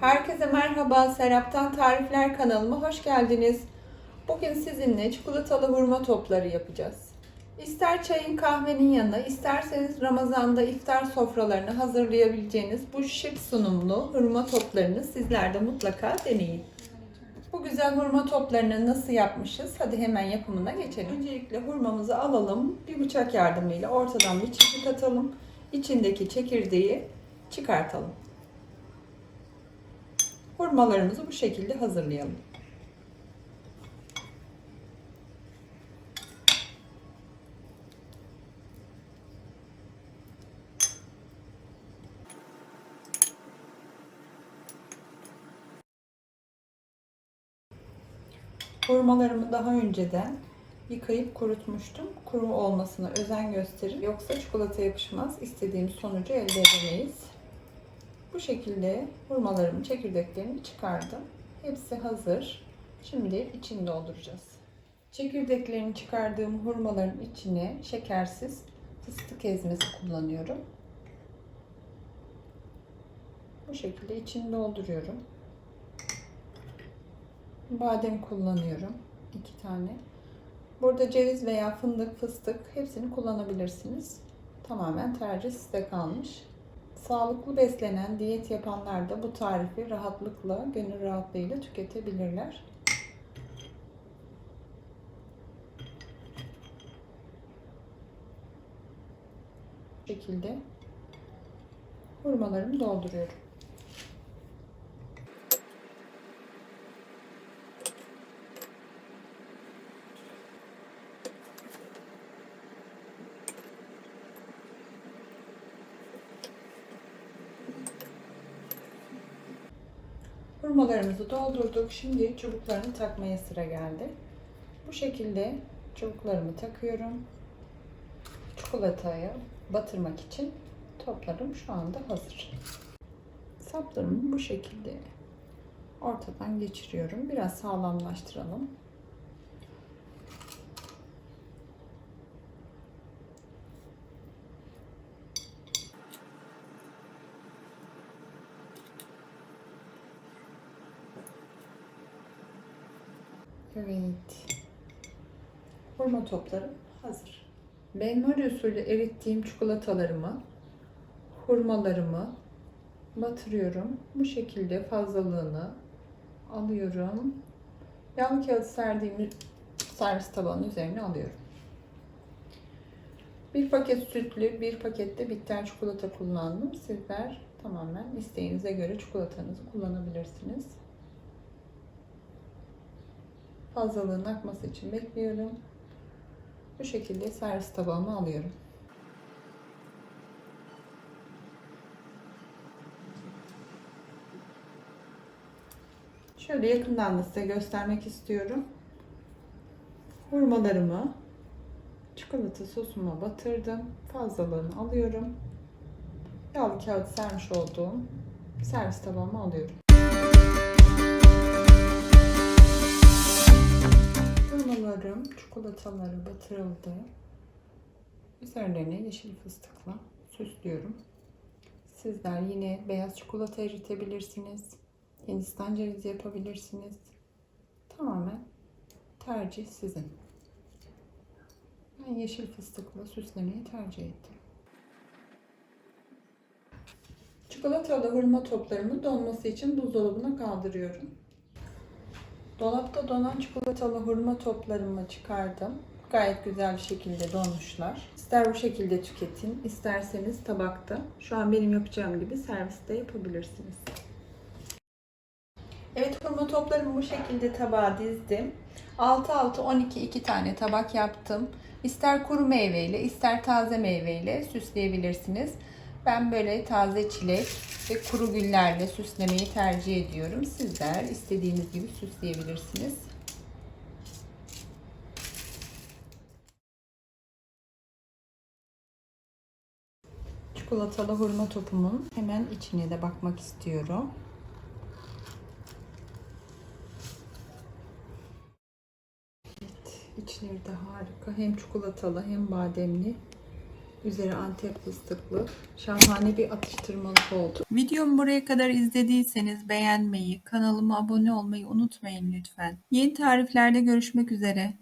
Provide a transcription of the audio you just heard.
Herkese merhaba. Serap'tan Tarifler kanalıma hoş geldiniz. Bugün sizinle çikolatalı hurma topları yapacağız. İster çayın kahvenin yanına, isterseniz Ramazan'da iftar sofralarını hazırlayabileceğiniz bu şık sunumlu hurma toplarını sizler de mutlaka deneyin. Bu güzel hurma toplarını nasıl yapmışız? Hadi hemen yapımına geçelim. Öncelikle hurmamızı alalım. Bir bıçak yardımıyla ortadan bir çizik atalım. İçindeki çekirdeği çıkartalım. Hurmalarımızı bu şekilde hazırlayalım. Hurmalarımı daha önceden yıkayıp kurutmuştum. Kuru olmasına özen gösterin. Yoksa çikolata yapışmaz. İstediğimiz sonucu elde edemeyiz. Bu şekilde hurmalarımın çekirdeklerini çıkardım. Hepsi hazır. Şimdi içini dolduracağız. Çekirdeklerini çıkardığım hurmaların içine şekersiz fıstık ezmesi kullanıyorum. Bu şekilde içini dolduruyorum. Badem kullanıyorum. iki tane. Burada ceviz veya fındık, fıstık hepsini kullanabilirsiniz. Tamamen tercih size kalmış. Sağlıklı beslenen, diyet yapanlar da bu tarifi rahatlıkla, gönül rahatlığıyla tüketebilirler. Şekilde hurmalarımı dolduruyorum. Hurmalarımızı doldurduk. Şimdi çubuklarını takmaya sıra geldi. Bu şekilde çubuklarımı takıyorum. Çikolataya batırmak için toplarım şu anda hazır. Saplarımı bu şekilde ortadan geçiriyorum. Biraz sağlamlaştıralım. Evet. Hurma toplarım hazır. Benmari usulü erittiğim çikolatalarımı, hurmalarımı batırıyorum. Bu şekilde fazlalığını alıyorum. Yağlı kağıt serdiğim servis tabağının üzerine alıyorum. Bir paket sütlü, bir pakette bitter çikolata kullandım. Sizler tamamen isteğinize göre çikolatanızı kullanabilirsiniz. Fazlalığın akması için bekliyorum. Bu şekilde servis tabağıma alıyorum. Şöyle yakından da size göstermek istiyorum. Hurmalarımı çikolata sosuma batırdım. Fazlalığını alıyorum. Yağlı kağıt sermiş olduğum servis tabağıma alıyorum. Hurmalarım, çikolataları batırıldı. Üzerlerine yeşil fıstıkla süslüyorum. Sizler yine beyaz çikolata eritebilirsiniz. Hindistan cevizi yapabilirsiniz. Tamamen tercih sizin. Ben yeşil fıstıkla süslemeyi tercih ettim. Çikolatalı hurma toplarımı donması için buzdolabına kaldırıyorum. Dolapta donan çikolatalı hurma toplarımı çıkardım. Gayet güzel bir şekilde donmuşlar. İster bu şekilde tüketin, isterseniz tabakta. Şu an benim yapacağım gibi serviste yapabilirsiniz. Evet hurma toplarımı bu şekilde tabağa dizdim. 6 6 12 2 tane tabak yaptım. İster kuru meyveyle, ister taze meyveyle süsleyebilirsiniz. Ben böyle taze çilek ve kuru güllerle süslemeyi tercih ediyorum. Sizler istediğiniz gibi süsleyebilirsiniz. Çikolatalı hurma topumun hemen içine de bakmak istiyorum. Evet, içleri de harika. Hem çikolatalı hem bademli Üzeri antep fıstıklı. Şahane bir atıştırmalık oldu. Videomu buraya kadar izlediyseniz beğenmeyi, kanalıma abone olmayı unutmayın lütfen. Yeni tariflerde görüşmek üzere.